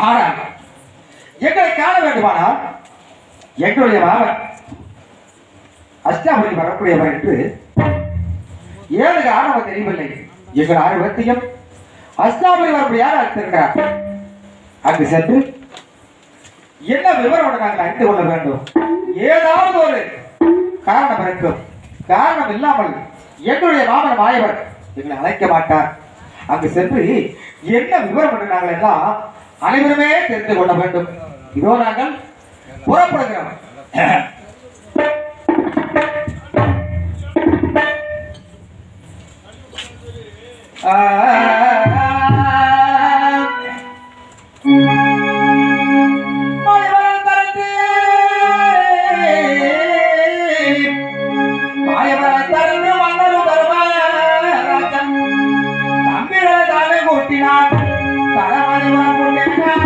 ஆனால் எங்களை காண வேண்டுமானால் எங்களுடைய மாவன் அஷ்டாபதி வரக்கூடியவர் என்று ஏழு ஆணவம் தெரியவில்லை இவர் ஆர்வத்தையும் அஸ்தாபரிவர் யார் அழைத்திருக்கிறார் அங்கு சென்று என்ன விவரம் நாங்கள் அறிந்து கொள்ள வேண்டும். ஏதாவது ஒரு காரணம் இருக்கும் காரணம் இல்லாமல் எங்களுடைய மாமன் மாயவர் எங்களை அழைக்க மாட்டார். அங்கு சென்று என்ன விவரம் என்று நாங்கள் எல்லாம் அனைவருமே தெரிந்து கொள்ள வேண்டும். இதோ நாங்கள் புறப்படுகிறோம். தம்பிகளை தானே கூட்டினான் தரமணிவன் கொண்டிருக்கிறான்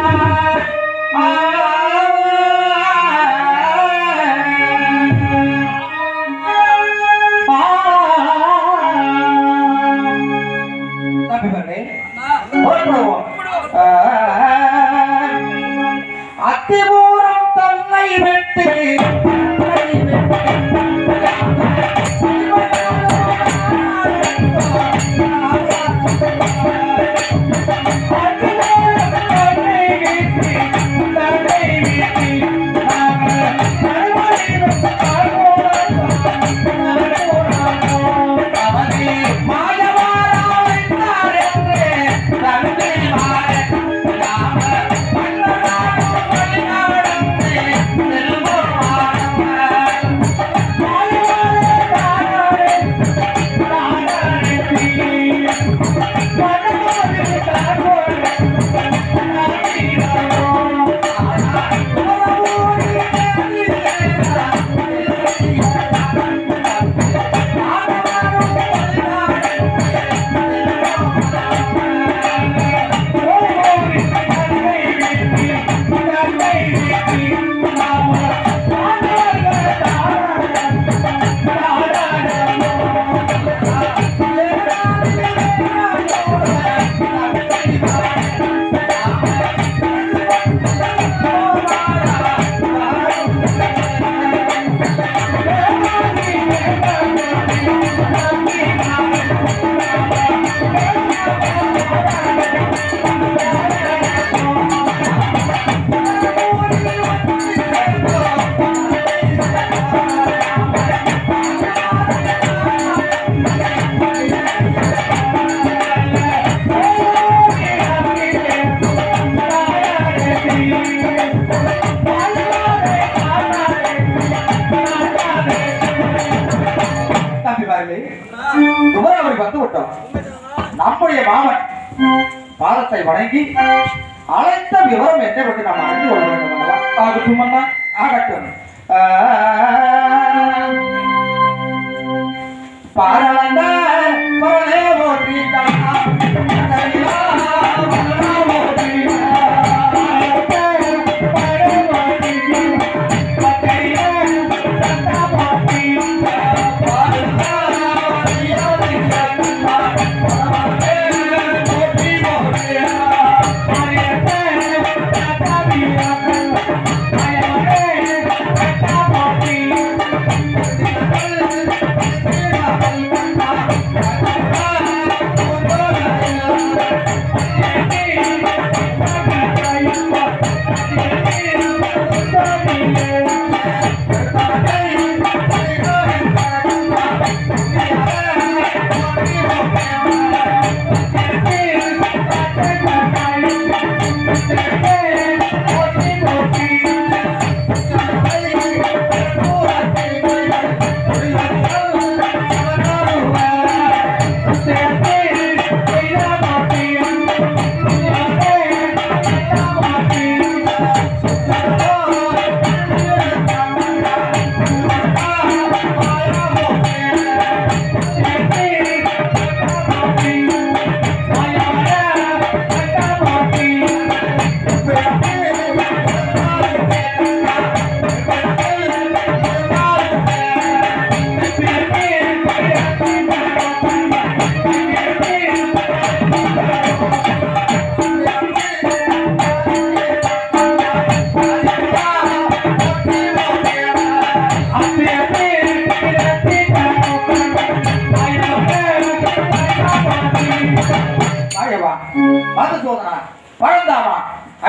நம்முடைய மாமன் பாதத்தை வணங்கி அழைத்த விவரம் என்னை பற்றி நாம் அறிந்து கொள்ள வேண்டும் அல்லவா? ஆகட்டும் அண்ணா ஆகட்டும். ஆஹ், பரலே ஓட்டி கண்ணா,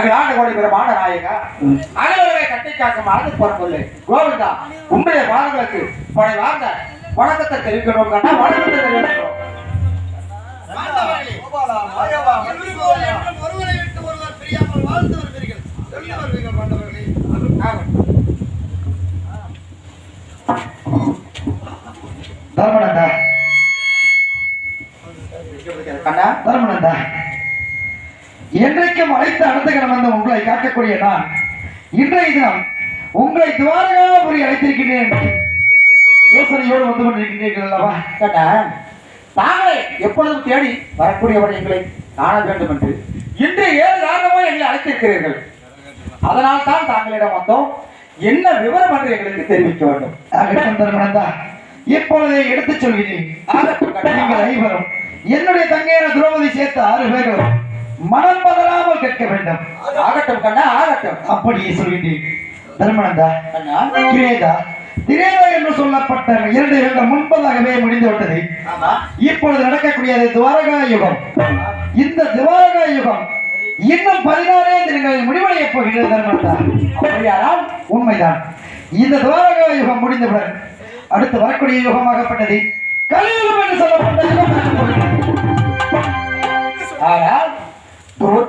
அகில் ஆண்டு கோடி பிரமாண நாயகா அகிலவரை கட்டி காக்கும் பொறுப்புள்ளே. கோவிந்தா உன்னுடைய பாதங்களுக்கு படை வாழ்ந்த வணக்கத்தை தெரிவிக்கணும் கண்டா வணக்கத்தை தெரிவிக்கணும். ஒருவரை விட்டு ஒருவர் பிரியாமல் வாழ்ந்து வருவீர்கள். சொல்லி வருவீர்கள் பாண்டவர்களே தர்மனந்தா கண்ணா தர்மனந்தா என்றைக்கும் அழைத்து அடுத்த கணம் வந்த உங்களை காக்கக்கூடிய நான் இன்றைய தினம் உங்களை துவாரகாபுரி அழைத்திருக்கின்றேன் யோசனையோடு வந்து கொண்டிருக்கின்றீர்கள் அல்லவா? கண்ணா தாங்களே எப்பொழுதும் தேடி வரக்கூடியவர் எங்களை காண வேண்டும் என்று. இன்று ஏழு காரணமோ எங்களை அழைத்திருக்கிறீர்கள். அதனால் தான் தாங்களிடம் வந்தோம். என்ன விவரம் என்று எங்களுக்கு தெரிவிக்க வேண்டும். இப்பொழுதே எடுத்துச் சொல்கிறேன். நீங்கள் ஐவரும் என்னுடைய தங்கையான திரௌபதி சேர்த்த ஆறு பேர்களும் மனம் பதறாமல் கேட்க வேண்டும். ஆகட்டும் கண்ணா ஆகட்டும். அப்படியே சொல்கின்றேன் தர்மனந்தா கண்ணா. கிரேதா திரேதா என்று சொல்லப்பட்ட இரண்டு வருடம் முன்பதாகவே முடிந்து விட்டது. இப்பொழுது நடக்கக்கூடியது துவாரகா யுகம். இந்த துவாரகா யுகம் இன்னும் பதினாறே தினங்களில் முடிவடையப் போகிறது தர்மனந்தா அப்படியானால் உண்மைதான். இந்த துவாரகா யுகம் முடிந்தவுடன் அடுத்து வரக்கூடிய யுகமாகப்பட்டது. கலியுகம் என்று சொல்லப்பட்ட. ஆனால்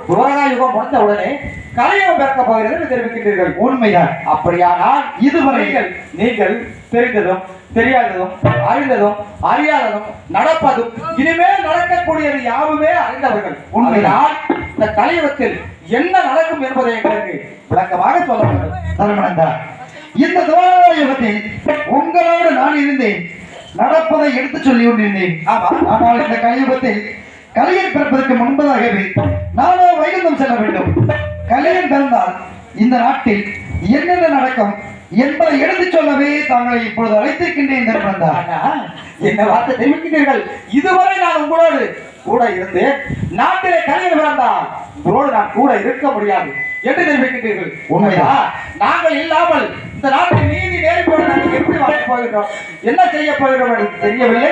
துரு- யுகம் முடிந்த உடனே கலையம் பிறக்க போகிறது என்று தெரிவிக்கின்றீர்கள். உண்மைதான். அப்படியானால் இதுவரை நீங்கள் தெரிந்ததும் தெரியாததும் அறிந்ததும் அறியாததும் நடப்பதும் இனிமேல் நடக்கக்கூடியது யாவுமே அறிந்தவர்கள். உண்மைதான். இந்த கலையத்தில் என்ன நடக்கும் என்பதை எங்களுக்கு விளக்கமாக சொல்ல வேண்டும். இந்த துவாரகா யுகத்தில் உங்களோடு நான் இருந்தேன். நடப்பதை எடுத்து சொல்லி கொண்டிருந்தேன். ஆமா. ஆனால் இந்த கலியுகத்தில் கலியன் பிறப்பதற்கு முன்பதாகவே நானோ வைகுந்தம் செல்ல வேண்டும். கலையன் பிறந்தால் இந்த நாட்டில் என்னென்ன நடக்கும் என்பதை எடுத்துச் சொல்லவே தாங்களை இப்பொழுது அழைத்திருக்கின்றேன் தர்மனந்தா ஆனா, என்ன வார்த்தை தெரிவிக்கிறீர்கள்? இதுவரை நான் உங்களோடு கூட இருந்து நாட்டிலே கலைஞர் பிறந்தால் உங்களோடு நான் கூட இருக்க முடியாது. என்று தெரிவிக்கின்றீர்கள். உண்மையா? நாங்கள் இல்லாமல் இந்த நாட்டில் நீதி நேர்மையோடு நாங்கள் எப்படி வாழப் போகிறோம் என்ன செய்ய போகிறோம் என்று தெரியவில்லை.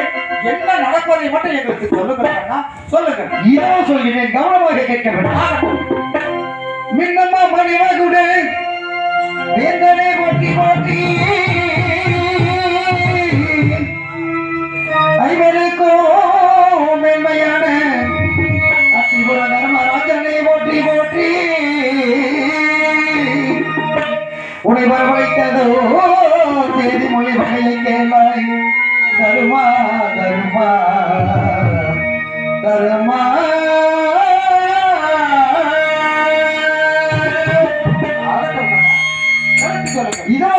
என்ன நடப்பதை மட்டும் எங்களுக்கு சொல்லுங்கள் அண்ணா சொல்லுங்கள் இதோ சொல்கிறேன். கவனமாக கேட்க வேண்டும். மின்னம்மா மணிமகுடே வேந்தனே போற்றி போற்றி. ஐவருக்கும் மேன்மையான அத்திபுர தர்மராஜனை போற்றி போற்றி. உனை வரவழைத்ததோ தேதி மொழி வகையை தருமா தருமா தருமா ஆகட்டும் அண்ணா. கருத்து சொல்லுங்கள் இதோ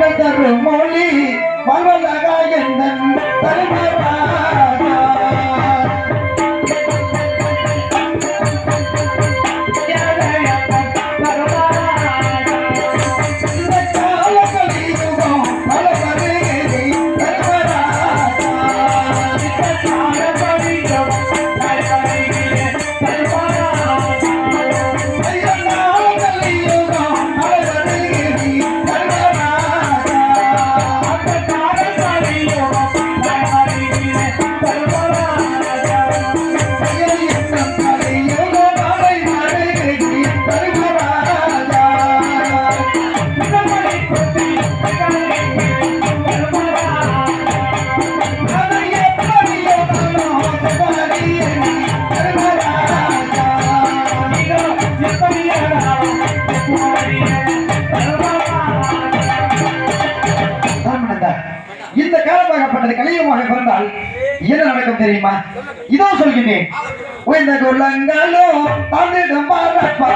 கேட்க வேண்டும் மொழி வாழ்வதாக இந்த காலமாகப்பட்டது கலியுகமாக பிறந்தால் என்ன நடக்கும் தெரியுமா? இதோ சொல்கிறேன் உயர்ந்த குள்ளங்களும் தமிழ் பாரப்பா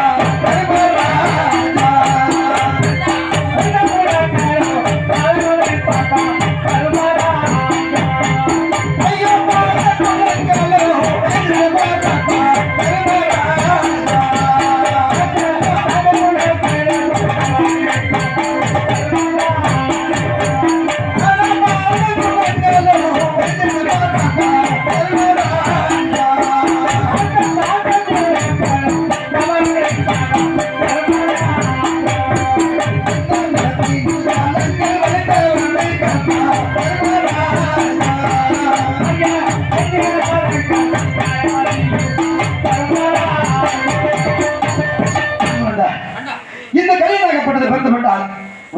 இந்த கையிலாகப்பட்டது பிறந்துவிட்டால்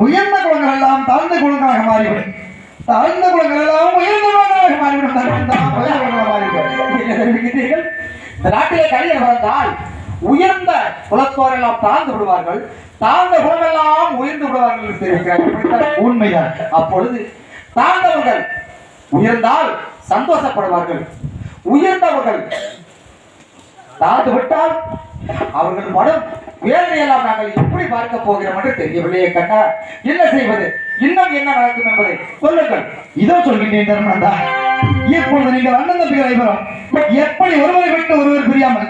உயர்ந்த குளங்கள் எல்லாம் தாழ்ந்த குளங்களாக மாறிவிடும். தாழ்ந்த குளங்கள் எல்லாம் உயர்ந்த குளங்களாக மாறிவிடும். இந்த நாட்டிலே கலைஞர் வளர்ந்தால் உயர்ந்த குலத்தோர் எல்லாம் தாழ்ந்து விடுவார்கள். தாழ்ந்த குலமெல்லாம் உயர்ந்து விடுவார்கள் என்று தெரிவிக்கிறார் உண்மைதான். அப்பொழுது தாழ்ந்தவர்கள் உயர்ந்தால் சந்தோஷப்படுவார்கள். உயர்ந்தவர்கள். தாழ்ந்து விட்டால் அவர்கள் மனம் வேதனையெல்லாம் நாங்கள் எப்படி பார்க்க போகிறோம் என்று தெரியவில்லையே கண்ணா. என்ன செய்வது? இன்னும் என்ன நடக்கும் என்பதை சொல்லுங்கள். இதோ சொல்கின்றேன் தர்மனந்தா இப்பொழுது நீங்கள் அண்ணன் தம்பிகள் ஐவரும் எப்படி ஒருவரை விட்டு ஒருவர் பிரியாமல்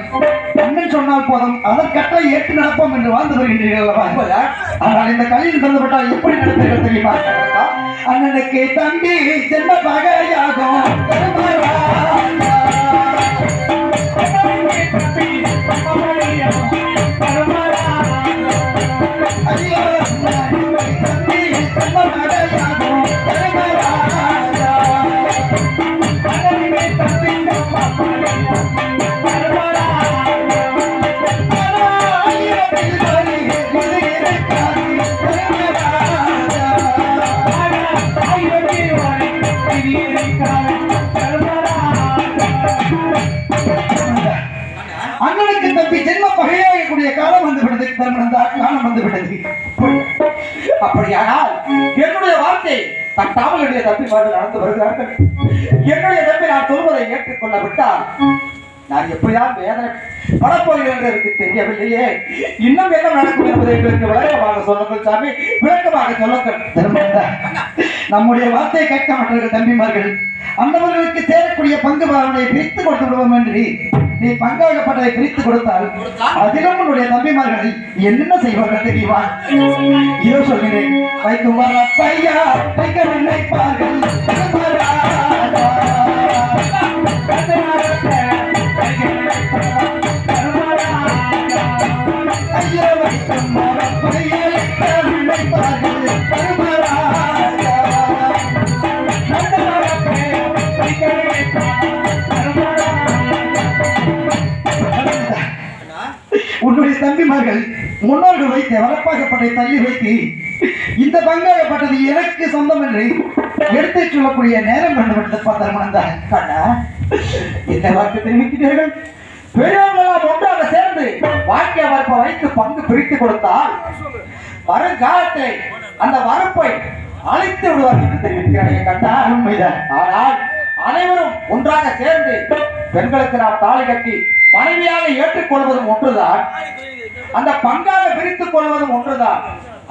அண்ணன் சொன்னால் போதும் அதற்கற்ற ஏற்று நடப்போம் என்று வாழ்ந்து வருகின்றீர்கள் என்பதா? ஆனால் இந்த கல்வியில் தந்துவிட்டால் எப்படி நடப்பீர்கள் தெரியுமா? அண்ணனுக்கு தம்பி ஜென்ம பகையாகும் ஐயோ, அண்ணனுக்கு தம்பி ஜென்ம அப்படியானால் என்னுடைய வார்த்தை தட்டாமல் என்னுடைய தம்பிமார்கள் நடந்து வருகிறார்கள். என்னுடைய தப்பி நான் சொல்வதை ஏற்றுக்கொள்ள விட்டால் நான் எப்படிதான் வேதனை படப்போகிறேன் என்று தெரியவில்லையே. இன்னும் என்ன நடக்கும் என்பதை எங்களுக்கு விளக்கமாக சொல்லுங்கள் சாமி. விளக்கமாக சொல்லுங்கள் நம்முடைய வார்த்தையை கேட்க மாட்டார்கள் தம்பிமார்கள். அந்தவர்களுக்கு சேரக்கூடிய பங்கு பாவனை பிரித்து கொடுத்து விடுவோம் என்று. நீ பங்காகப்பட்டதை பிரித்து கொடுத்தால் அதிலும் உன்னுடைய தம்பிமார்களை என்னென்ன செய்வார்கள் தெரியுமா? இதோ சொல்கிறேன். வைக்கும் வர பையா வைக்க நினைப்பார்கள் வைத்த வளர்ப்பாகப்பட்டை தள்ளி வைத்து இந்த பங்காகப்பட்டது எனக்கு சொந்தம் என்று எடுத்துச் சொல்லக்கூடிய நேரம் கண்டுவிட்டது தர்மனந்தா கண்ணா. என்ன வார்த்தை தெரிவிக்கிறீர்கள்? பெரியவர்களெல்லாம் ஒன்றாக சேர்ந்து வாழ்க்கை வரப்பை வைத்து பங்கு பிரித்து கொடுத்தால் வருங்காலத்தை அந்த வரப்பை அழைத்து விடுவார்கள் என்று தெரிவிக்கிறார்கள் கண்ணா உண்மைதான். ஆனால் அனைவரும் ஒன்றாக சேர்ந்து பெண்களுக்கு நாம் தாலி கட்டி மனைவியாக ஏற்றுக்கொள்வதும் ஒன்றுதான். அந்த பங்காக பிரித்துக் கொள்வதும் ஒன்றுதான்.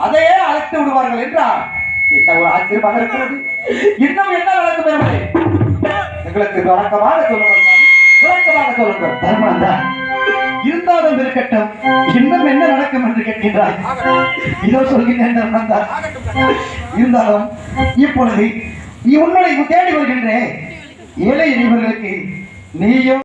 அதையே அழைத்து விடுவார்கள் என்றால் என்ன ஒரு ஆச்சரியமாக இருக்கிறது? இன்னும் என்ன நடக்கும் என்பதை எங்களுக்கு வழக்கமாக சொல்லுங்கள் சாமி. விளக்கமாக சொல்லுங்கள். தர்மனந்தா இருந்தாலும் இருக்கட்டும். இன்னும் என்ன நடக்கும் என்று கேட்கின்றாய் இதோ சொல்கின்றேன் இருந்தாலும் இப்பொழுது நீ உன்னை தேடி வருகின்றே ஏழை இவர்களுக்கு நீயும்